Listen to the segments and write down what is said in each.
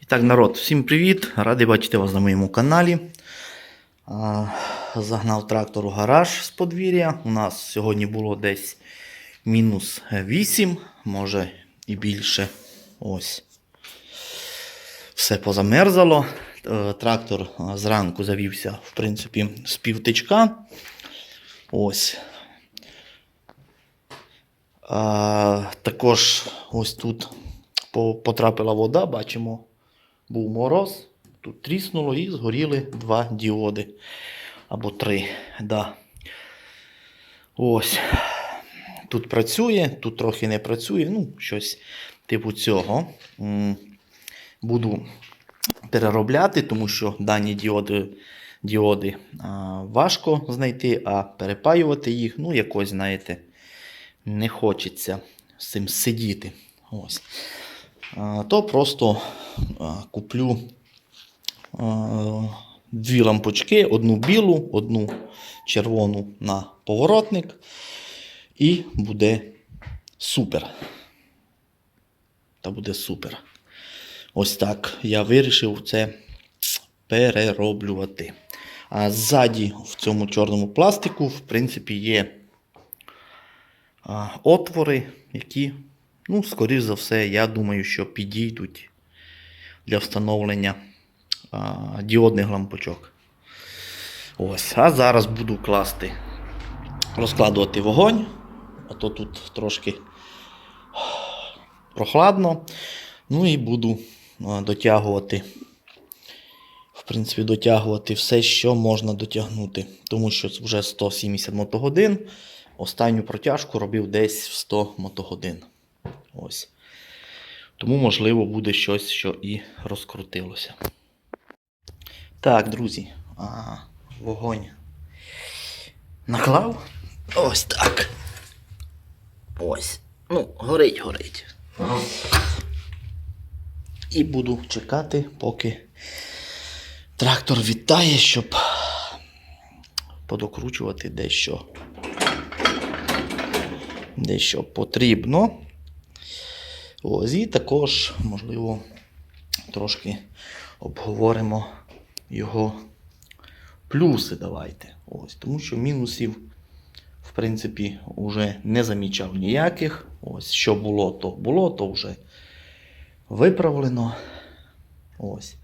І так, народ, всім привіт! Радий бачити вас на моєму каналі. Загнав трактор у гараж з подвір'я. У нас сьогодні було десь мінус 8, може і більше. Ось. Все позамерзало. Е, Трактор зранку завівся, в принципі, з півтичка. Ось. А, також ось тут потрапила вода, бачимо, був мороз. Тут тріснуло і згоріли два діоди. Або три. Да. Ось. Тут працює, тут трохи не працює. Ну, щось типу цього. Буду переробляти, тому що дані діоди, діоди а, важко знайти, а перепаювати їх, ну, якось, знаєте, не хочеться з цим сидіти. Ось. То просто куплю дві лампочки, одну білу, одну червону на поворотник. І буде супер. Та буде супер. Ось так я вирішив це перероблювати. А ззаді в цьому чорному пластику, в принципі, є отвори, які, ну, скоріш за все, я думаю, що підійдуть для встановлення а, діодних лампочок. Ось, а зараз буду класти, розкладувати вогонь, а то тут трошки прохладно. Ну і буду дотягувати. В принципі, дотягувати все, що можна дотягнути. Тому що вже 170 мотогодин. Останню протяжку робив десь в 100 мотогодин. Ось. Тому, можливо, буде щось, що і розкрутилося. Так, друзі, а, вогонь наклав. Ось так. Ось. Ну, горить, горить. І буду чекати, поки трактор відтає, щоб подокручувати дещо. Дещо потрібно. Ось, і також, можливо, трошки обговоримо його плюси. Давайте. Ось, тому що мінусів, в принципі, вже не замічав ніяких. Ось, що було, то було, то вже виправлено. Ось.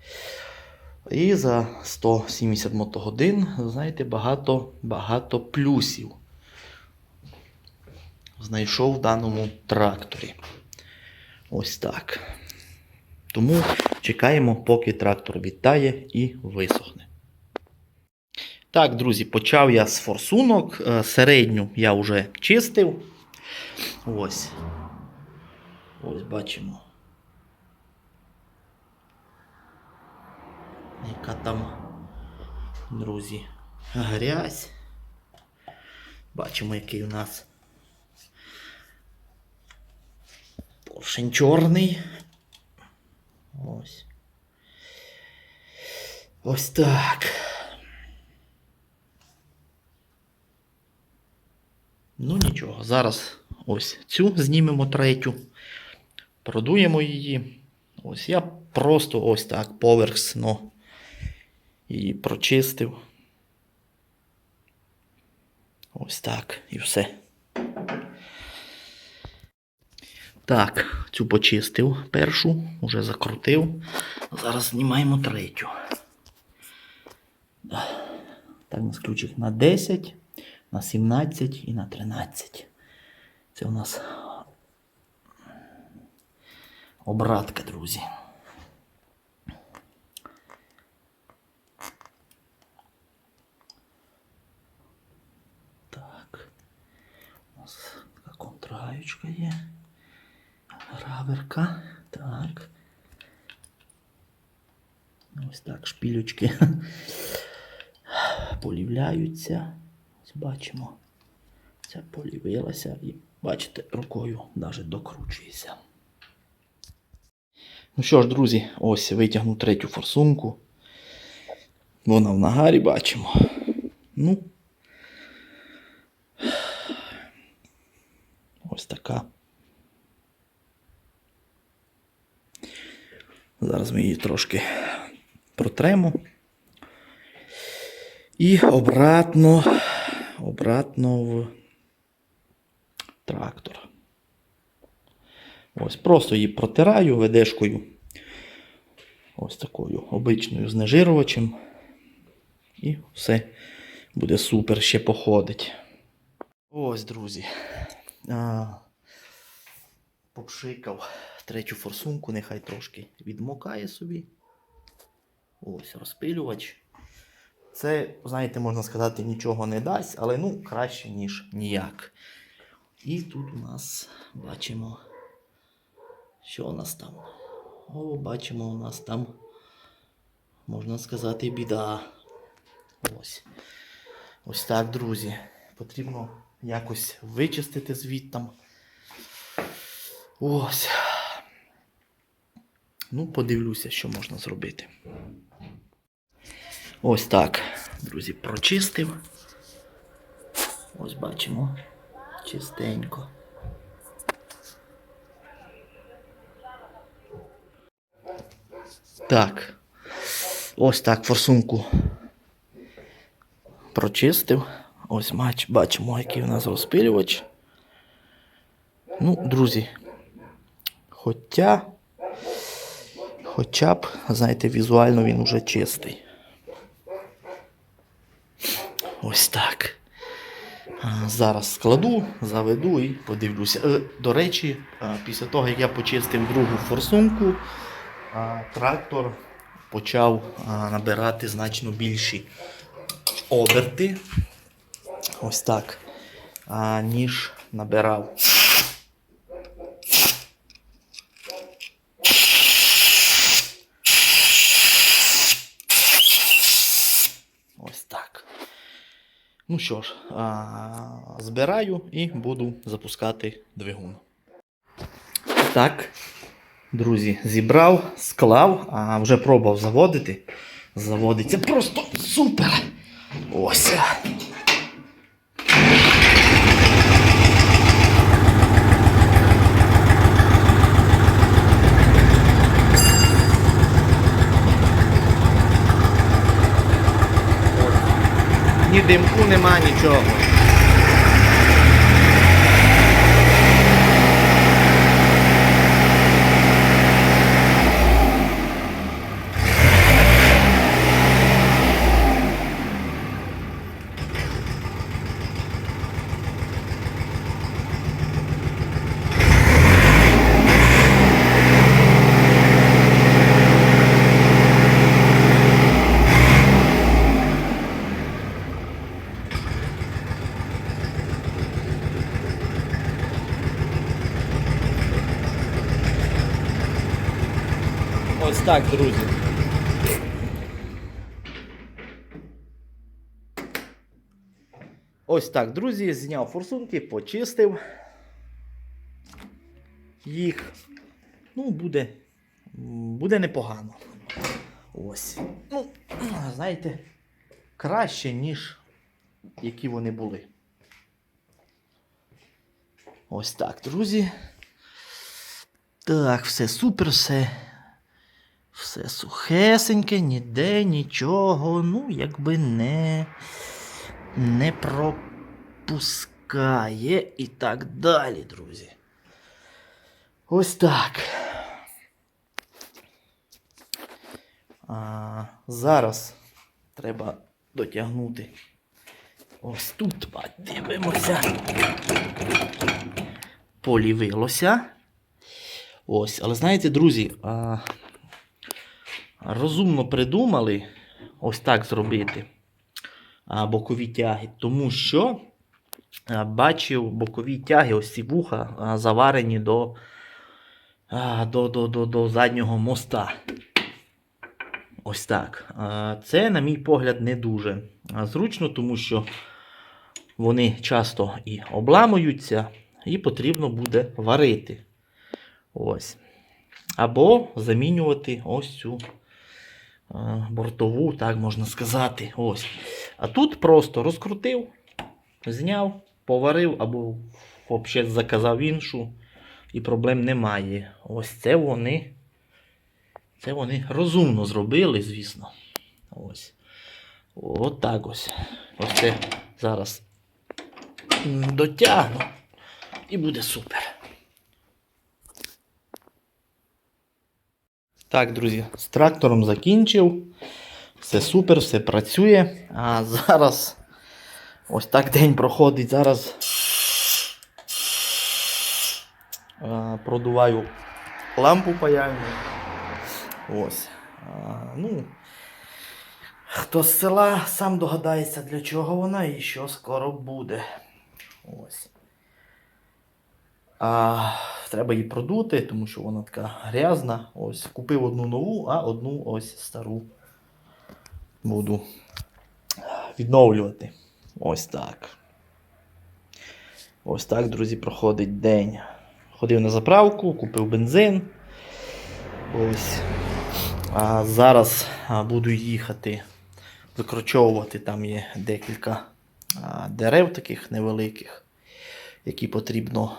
І за 170 мотогодин, знаєте, багато, багато плюсів знайшов в даному тракторі. Ось так. Тому чекаємо, поки трактор відтає і висохне. Так, друзі, почав я з форсунок. Е, Середню я вже чистив. Ось. Ось бачимо. Яка там, друзі, грязь. Бачимо, який у нас поршень чорний. Ось. Ось так. Ну нічого, зараз ось цю знімемо третю. Продуємо її. Ось я просто ось так поверхсно її прочистив. Ось так і все. Так, цю почистив першу, вже закрутив. Зараз знімаємо третю. Так, у нас ключик на 10, на 17 і на 13. Це у нас обратка, друзі. Так. У нас така контраючка є. Граверка. Так. Ось так полівляються. Ось бачимо. Ця полівилася і, бачите, рукою навіть докручується. Ну що ж, друзі, ось витягну третю форсунку. Вона в нагарі бачимо. Ну. Ось така. Зараз ми її трошки протремо. І обратно, обратно в трактор. Ось, просто її протираю ведешкою. Ось такою обичною знежирувачем. І все буде супер, ще походить. Ось, друзі. А, попшикав третю форсунку, нехай трошки відмокає собі. Ось розпилювач. Це, знаєте, можна сказати, нічого не дасть, але ну, краще, ніж ніяк. І тут у нас бачимо, що у нас там. О, бачимо, у нас там, можна сказати, біда. Ось. Ось так, друзі. Потрібно якось вичистити звідтам. Ось. Ну, подивлюся, що можна зробити. Ось так, друзі, прочистив. Ось бачимо. Чистенько. Так. Ось так форсунку прочистив. Ось бачимо, який у нас розпилювач. Ну, друзі. Хоча. Хоча б, знаєте, візуально він уже чистий. Ось так. Зараз складу, заведу і подивлюся. Е, До речі, після того, як я почистив другу форсунку, трактор почав набирати значно більші оберти. Ось так. Ніж набирав. Ось так. Ну що ж, а, збираю і буду запускати двигун. Так, друзі, зібрав, склав, а вже пробував заводити. Заводиться просто супер. Ось. Ні димку нема, нічого. Ось так, друзі. Ось так, друзі, зняв форсунки, почистив їх. Ну, буде, буде непогано. Ось. Ну, знаєте, краще, ніж які вони були. Ось так, друзі. Так, все супер, все. Все сухесеньке, ніде нічого, ну, якби не, не пропускає і так далі, друзі. Ось так. А, зараз треба дотягнути. Ось тут подивимося. Полівилося. Ось, але знаєте, друзі, а, розумно придумали ось так зробити бокові тяги, тому що бачив бокові тяги, ось ці вуха заварені до, до, до, до, до заднього моста. Ось так. Це, на мій погляд, не дуже зручно, тому що вони часто і обламуються, і потрібно буде варити. Ось. Або замінювати ось цю бортову, так можна сказати. Ось. А тут просто розкрутив, зняв, поварив або взагалі заказав іншу, і проблем немає. Ось це вони. Це вони розумно зробили, звісно. Ось. От так ось. Ось це зараз дотягну. І буде супер. Так, друзі, з трактором закінчив. Все супер, все працює. А зараз ось так день проходить. Зараз е, продуваю лампу паяльну. Ось. А, ну, хто з села сам догадається, для чого вона і що скоро буде. Ось. А, треба її продути, тому що вона така грязна. Ось. Купив одну нову, а одну ось стару буду відновлювати. Ось так. Ось так, друзі, проходить день. Ходив на заправку, купив бензин. Ось. А зараз буду їхати, викорчовувати. Там є декілька дерев таких невеликих, які потрібно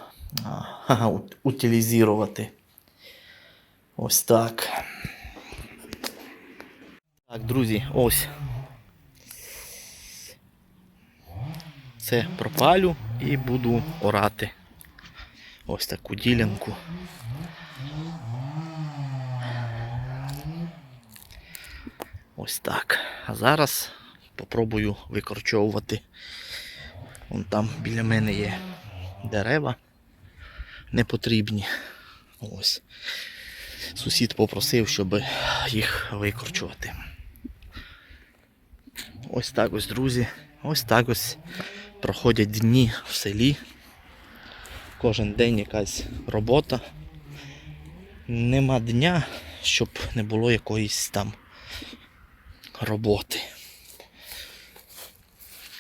утилізувати. Ось так. Так, друзі, ось. Це пропалю і буду орати. Ось таку ділянку. Ось так. А зараз попробую викорчовувати. Вон там біля мене є дерева непотрібні. Ось. Сусід попросив, щоб їх викорчувати. Ось так ось, друзі. Ось так ось проходять дні в селі. Кожен день якась робота. Нема дня, щоб не було якоїсь там роботи.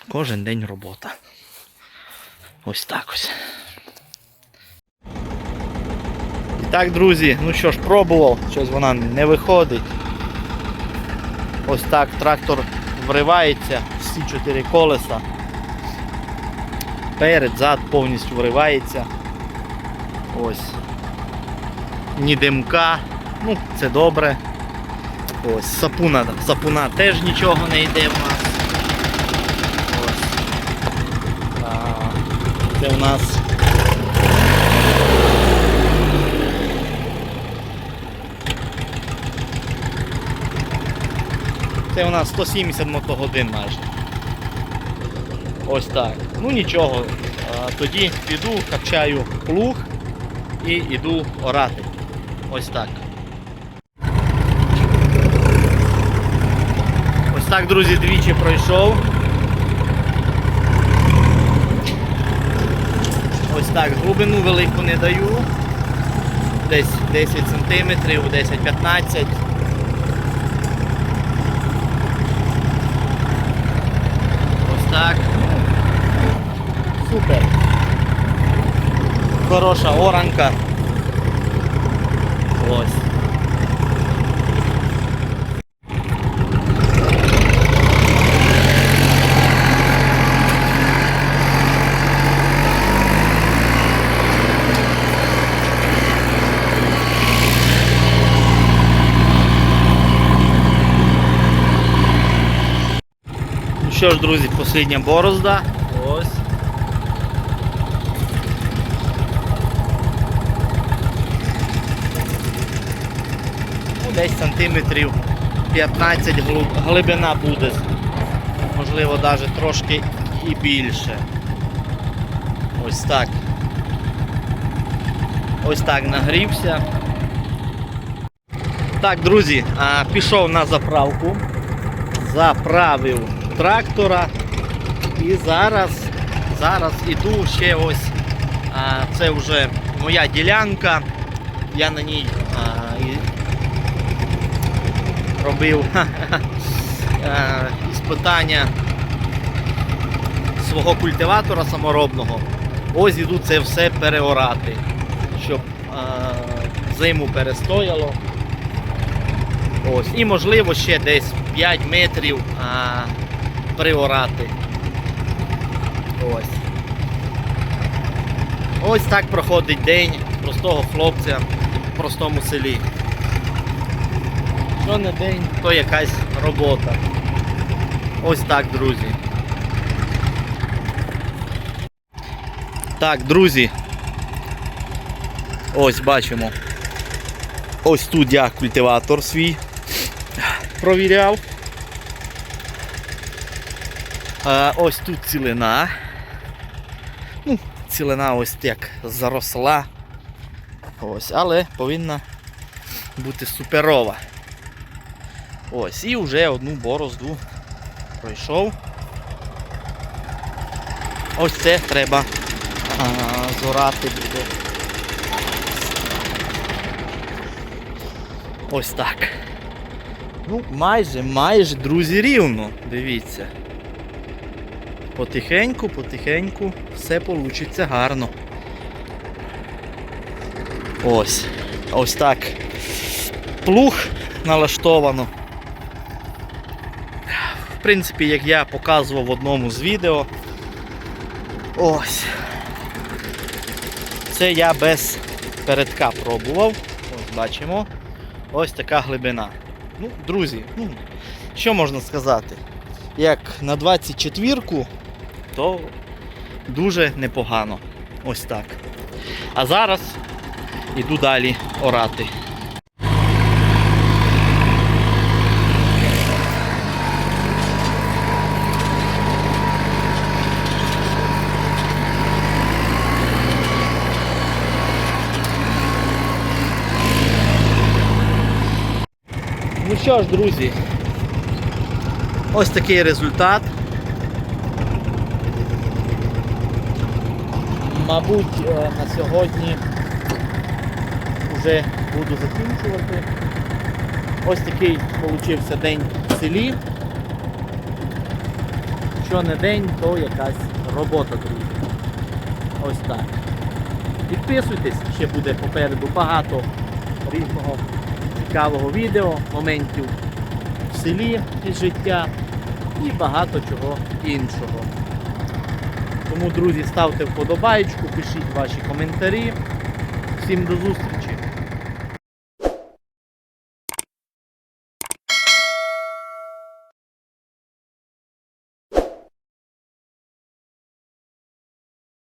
Кожен день робота. Ось так ось. І так, друзі, ну що ж, пробував, щось вона не виходить. Ось так трактор вривається, всі чотири колеса. Перед, зад повністю вривається. Ось. Ні димка. Ну, це добре. Ось, сапуна, сапуна теж нічого не йде в нас. Ось. А, це у нас. Це у нас 170 мотогодин майже. Ось так. Ну нічого. Тоді піду, качаю плуг і йду орати. Ось так. Ось так, друзі, двічі пройшов. Ось так, глибину велику не даю. Десь 10 сантиметрів, 10-15. Ось так. Супер. Хороша оранка. Ось. Ну що ж, друзі, послідня борозда. Ось. Ну, десь сантиметрів 15 глибина буде. Можливо, навіть трошки і більше. Ось так. Ось так нагрівся. Так, друзі, пішов на заправку заправив трактора і зараз, зараз іду ще ось. Це вже моя ділянка. Я на ній а, і робив а, іспитання свого культиватора саморобного. Ось іду це все переорати, щоб а, зиму перестояло. Ось. І можливо ще десь 5 метрів а, приорати. Ось. Ось так проходить день простого хлопця в простому селі. Що не день, то якась робота. Ось так, друзі. Так, друзі. Ось бачимо. Ось тут я культиватор свій провіряв. Ось тут цілина. Ну, цілина ось як заросла. Ось, але повинна бути суперова. Ось, і вже одну борозду пройшов. Ось це треба а, зорати буде. Ось так. Ну, майже, майже, друзі, рівно. Дивіться. Потихеньку, потихеньку все вийде гарно. Ось. Ось так. Плуг налаштовано. В принципі, як я показував в одному з відео. Ось. Це я без передка пробував. Ось бачимо. Ось така глибина. Ну, друзі, ну, що можна сказати? Як на 24-ку, то дуже непогано. Ось так. А зараз іду далі орати. Ну що ж, друзі, ось такий результат. Мабуть, е, на сьогодні вже буду закінчувати. Ось такий получився день в селі. Що не день, то якась робота, друзі. Ось так. Підписуйтесь, ще буде попереду багато різного цікавого відео, моментів в селі із життя і багато чого іншого. Тому, друзі, ставте вподобайку, пишіть ваші коментарі. Всім до зустрічі!